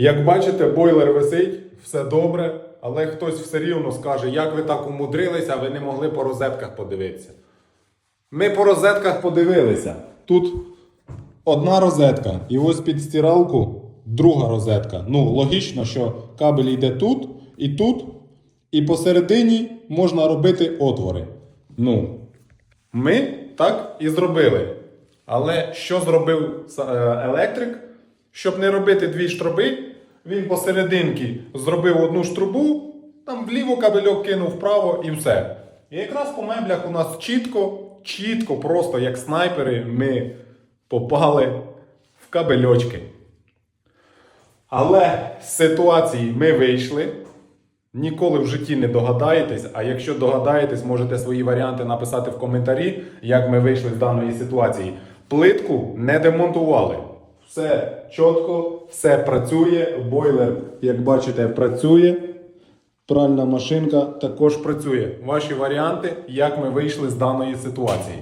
Як бачите, бойлер висить, все добре, але хтось все рівно скаже, як ви так умудрилися, ви не могли по розетках подивитися. Ми по розетках подивилися. Тут одна розетка, і ось під стиралку друга розетка. Ну, логічно, що кабель йде тут і тут, і посередині можна робити отвори. Ну, ми так і зробили. Але що зробив е, електрик? Щоб не робити дві штроби, він посерединки зробив одну штрубу, там вліво кабельок кинув вправо і все. І якраз по меблях у нас чітко, чітко, просто як снайпери, ми попали в кабельочки. Але з ситуації ми вийшли. Ніколи в житті не догадаєтесь, а якщо догадаєтесь, можете свої варіанти написати в коментарі, як ми вийшли з даної ситуації. Плитку не демонтували. Все чітко, все працює. Бойлер, як бачите, працює. Пральна машинка також працює. Ваші варіанти, як ми вийшли з даної ситуації.